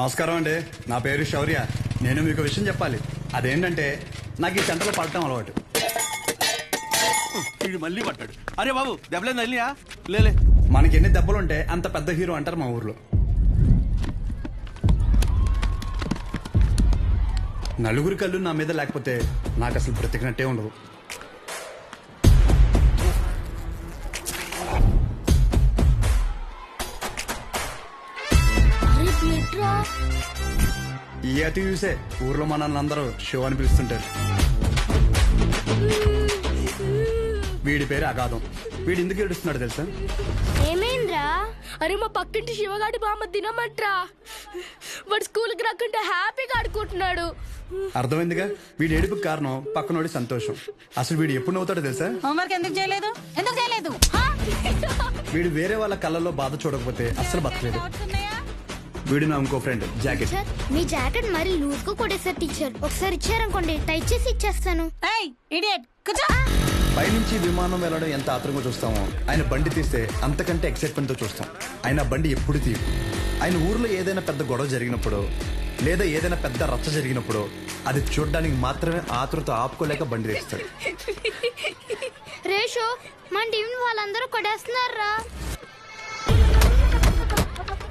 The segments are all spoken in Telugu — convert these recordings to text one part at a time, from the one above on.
నమస్కారం అండి. నా పేరు శౌర్య. నేను మీకు విషయం చెప్పాలి. అదేంటంటే నాకు ఈ సెంటర్లో పడటం అలవాటు. వీడు మళ్ళీ పట్టాడు అరే బాబు దెబ్బలేదు తల్లియా లేలే మనకి ఎన్ని దెబ్బలుంటే అంత పెద్ద హీరో అంటారు మా ఊర్లో. నలుగురి కళ్ళు నా మీద లేకపోతే నాకు అసలు బ్రతికినట్టే ఉండదు అతి చూసే ఊర్లో మన అందరూ షో అని పిలుస్తుంటారు. వీడి పేరు అగాధం. వీడు ఎందుకు ఏడుస్తున్నాడు తెలుసా? ఏమైందిరా? అరే మా పక్కింటి శివగాడి బామ్మ తినమంట్రా. వాడు స్కూల్కి రాకుంటే హ్యాపీగా ఆడుకుంటున్నాడు. అర్థమైందిగా? వీడి ఏడుపుకి కారణం పక్కనోడి సంతోషం. అసలు వీడు ఎప్పుడు నవ్వుతాడో తెలుసా? హోంవర్క్ ఎందుకు చేయలేదు? ఎందుకు చేయలేదు? హా? వీడు వేరే వాళ్ళ కళ్ళల్లో బాధ చూడకపోతే అస్సలు బతకలేదు. వీడు నా ఇంకో ఫ్రెండ్ జాకెట్ టీచర్ మీ జాకెట్ మరి లూజ్గా కొట్టేసారు టీచర్ ఒకసారి ఇచ్చారనుకోండి టైట్ చేసి ఇచ్చేస్తాను. ఏయ్ ఇడియట్ కూర్చో. పైనుంచి విమానం వెళ్ళడం ఎంత ఆత్రంగా చూస్తామో ఆయన బండి తీస్తే అంతకంటే ఎక్సైట్మెంట్తో చూస్తాం. ఆయన బండి ఎప్పుడు తీయు ఆయన ఊర్లో ఏదైనా పెద్ద గొడవ జరిగినప్పుడు లేదా ఏదైనా పెద్ద రచ్చ జరిగినప్పుడు అది చూడడానికి మాత్రమే ఆతృత ఆపుకోలేక బండి తీస్తాడు. రేషో మన టీం వాళ్ళందరూ కొట్టేస్తున్నారా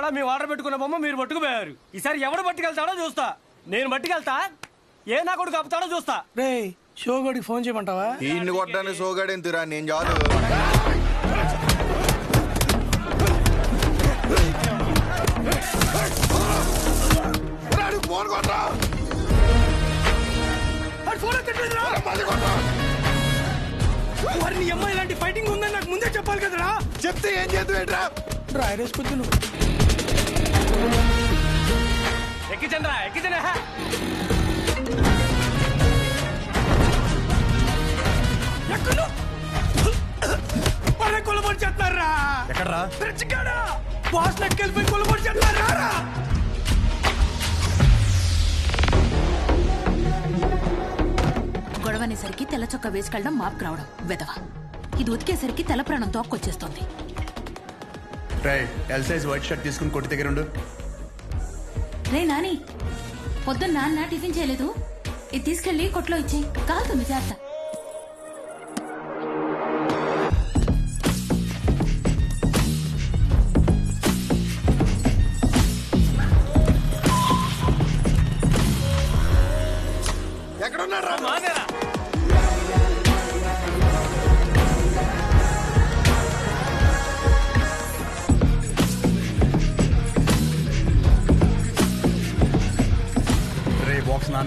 కూడా మీ ఆర్డర్ పెట్టుకున్న బొమ్మ మీరు పట్టుకుపోయారు. ఈసారి ఎవడు పట్టుకెళ్తాడో చూస్తా. నేను పట్టుకెళ్తా. ఏ నా కొడుకు కప్పుతాడో చూస్తా. రే షోగోడికి ఫోన్ చేయమంటావా? ఈ ఇన్ని కొట్టడానికి సోగాడేంతురా నేను చాలు. ఫోన్ కొట్టరా? మరి నీ అమ్మాయి ఇలాంటి ఫైటింగ్ ఉందని నాకు ముందే చెప్పాలి కదరా. చెప్తే ఏం చేద్దాం డ్రైరేసుకొద్దు నువ్వు. ఎక్కిచండ్రా ఎక్కిచండి ఎక్కడు కొలబడి ఎక్కడ్రా? కొలబడి గొడవనేసరికి తెల్ల చొక్క వేసుకెళ్ళడం మాపుకు రావడం వెదవ ఇది ఉతికేసరికి తెల్ల ప్రాణం తోక్కొచ్చేస్తుంది. రై ఎల్ సైజ్ వైట్ షర్ట్ తీసుకుని కొట్టి దగ్గర ఉండు. రే నాని పొద్దున్న నాన్న టిఫిన్ చేయలేదు. ఇది తీసుకెళ్ళి కొట్లో ఇచ్చి కాదు జాగ్రత్త.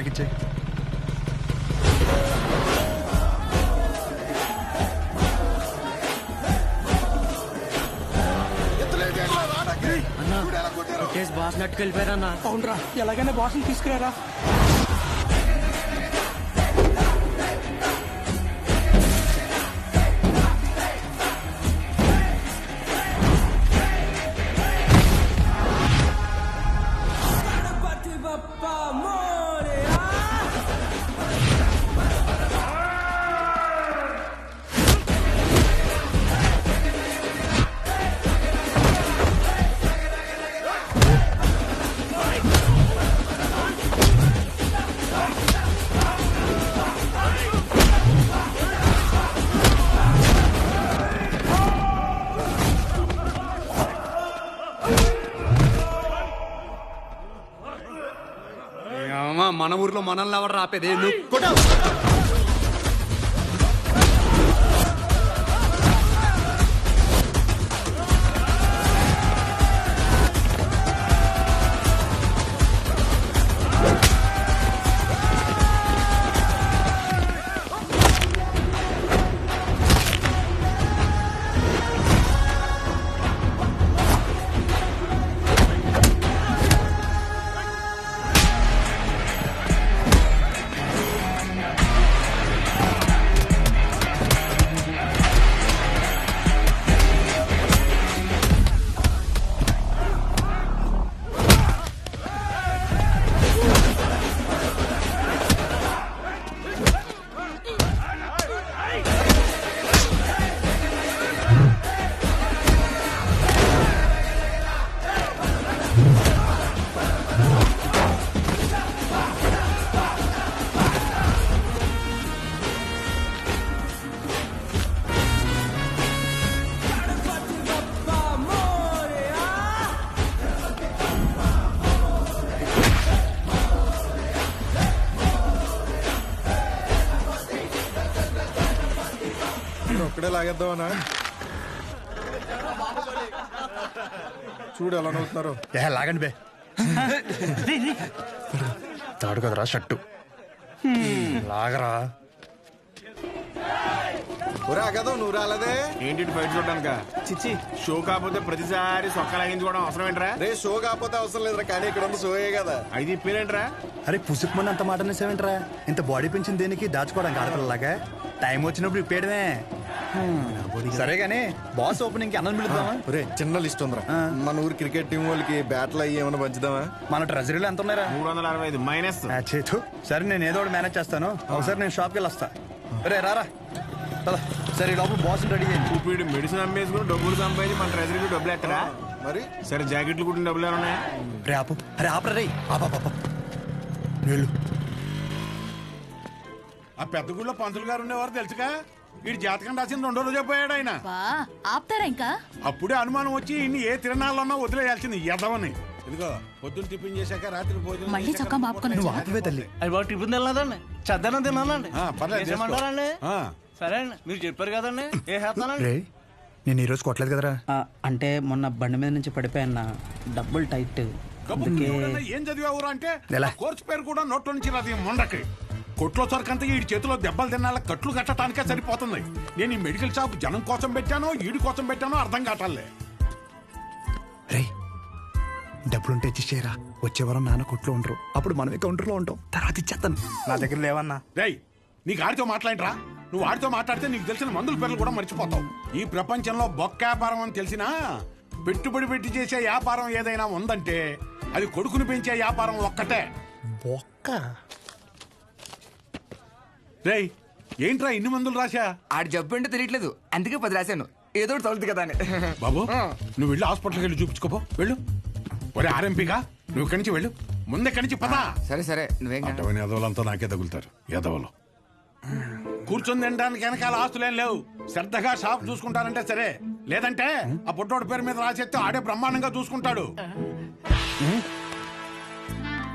బాక్స్ నానకిచ్చే బాస్ నెట్టుకెళ్ళిపోయారన్నా అవునరా ఎలాగైనా బాస్ని తీసుకురారా? మన ఊర్లో మనల్ని ఎవరు రాపేదే నువ్వు లాగేద్దామనా చూడు ఎలా నవ్వుతున్నారు. ఏ లాగండి బే. తాడు కదరా షట్టు లాగరా. ఒరే అగదో నువ్వు రాలేదే? ఏంటి బయట చూడడానిక? చిచ్చి. షో కాకపోతే ప్రతిసారి సొక్క లాగించుకోవడం అవసరం ఏంట్రా? రే షో కాకపోతే అవసరం లేదురా కానీ ఇక్కడ ఉన్న షోయే కదా. ఐదు ఇప్పేరేంట్రా అరే పుసుకు మంది అంత మాట అనేసేవేంట్రా? ఇంత బాడీ పెంచింది దేనికి దాచుకోవడానికి ఆడపిల్లలాగా? టైం వచ్చినప్పుడు ఇప్పేయడమే. సరే గానీ బాస్ ఓపెనింగ్కి అన్నం పిలుద్దామా ఒరే చిన్న లిస్ట్ ఉందిరా. మన ఊరు క్రికెట్ టీం వాళ్ళకి బ్యాట్లు అయ్యి ఏమైనా పంచుదామా? మన ట్రెజరీలో ఎంత ఉన్నారా మూడు వందల అరవై ఐదు మైనస్. చేతు. సరే నేను ఏదో ఒకటి మేనేజ్ చేస్తాను. ఒకసారి నేను షాప్కి వెళ్ళి వస్తా రే రారా. సరే లోపల బాస్ రెడీ చేయండి వీడు మెడిసిన్ అమ్మేసుకుని డబ్బులు సంపాదించి మన ట్రెజరీకి డబ్బులు ఎత్తరా? మరి? సరే జాకెట్లు కుట్టిన డబ్బులు ఏమైనా ఉన్నాయా? రే ఆపు. అరే ఆపరా రే ఆపా పాప వెళ్ళు. ఆ పెద్ద గుళ్ళో పంతులు గారు ఉండేవారు తెలుసుగా? వీడి జాతకం రాసింది రెండో రోజే పోయాడు ఆయన. బా ఆపుతారా ఇంకా? అప్పుడే అనుమానం వచ్చి ఇన్ని ఏ తిరణాలన్నా వదిలేయాల్సింది ఎదవని ఇదిగో పొద్దున్న టిఫిన్ చేశాక రాత్రి భోజనం మళ్ళీ చొక్కా మాపుకొని నువ్వు? ఆపవే తల్లి అది బాగా టిఫిన్ తినలేదండి. చద్దనం తినాలండి ఆ, పర్లేదు, చేసుకో. చేసేయమంటారండి ఆ. సరే అండి మీరు చెప్పారు కదండి. ఏ చేస్తానండి? రే నేను ఈరోజు కొట్టలేదు కదరా. ఆ, అంటే మొన్న బండి మీద నుంచి పడిపోయాన్న డబ్బులు టైట్. కబుర్లు అందుకే ఎవడన్నా ఏం చదివావురా అంటే ఎలా? కోర్సు పేరు కూడా నోట్లో నుంచి రాదు ఈ మొండకి. కొట్లో సరికంతా ఈ చేతిలో దెబ్బలు తినాల కట్లు కట్టడానికే సరిపోతుంది. నేను ఈ మెడికల్ షాప్ జనం కోసం పెట్టానో ఈడి కోసం పెట్టానో అర్థం కావట్లే. రే డబ్బులుంటే ఇచ్చేరా వచ్చే వారం నాన్న కొట్లో ఉండరు. అప్పుడు మనమే కౌంటర్లో ఉంటాం. తర్వాత ఇచ్చేస్తాను నా దగ్గర లేవన్నా. రేయ్ నీకు ఆడితో మాట్లాడరా? నువ్వు ఆడితో మాట్లాడితే నీకు తెలిసిన మందుల పేర్లు కూడా మర్చిపోతావు. ఈ ప్రపంచంలో బొక్క వ్యాపారం అని తెలిసినా పెట్టుబడి పెట్టి చేసే వ్యాపారం ఏదైనా ఉందంటే అది కొడుకుని పెంచే వ్యాపారం ఒక్కటే. బొక్క? రేయ్ ఏంట్రా ఇన్ని మందులు రాశా? ఆడి జబ్బు అంటే తెలియట్లేదు. అందుకే పది రాశాను. ఏదో తగులుతుంది కదా అని. బాబు నువ్వు వెళ్ళి హాస్పిటల్కి వెళ్ళి చూపించుకోపో. వెళ్ళు. ఒరే ఆర్ఎంపీగా నువ్వు ఇక్కడి నుంచి వెళ్ళు. ముందే ఇక్కడి నుంచి పదా. సరే సరే. నువ్వేం. అటువంటి ఎదవలంతా నాకే తగులుతారు. ఎదవలు కూర్చొని తినడానికి వెనకాల ఆస్తులేం లేవు. శ్రద్ధగా షాప్ చూసుకుంటారంటే సరే. లేదంటే ఆ పుట్టోడు పేరు మీద రాసేస్తే ఆడే బ్రహ్మాండంగా చూసుకుంటాడు.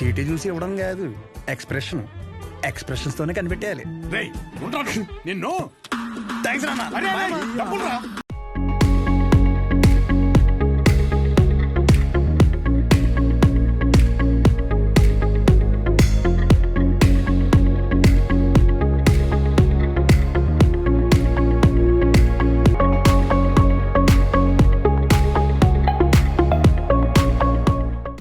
చీటీ చూసి ఇవ్వడం కాదు ఎక్స్ప్రెషన్ ఎక్స్ప్రెషన్స్ తోనే కనిపెట్టేయాలి. రేయ్ ఉంటాడు నిన్ను. థ్యాంక్స్ డబ్బులు రా.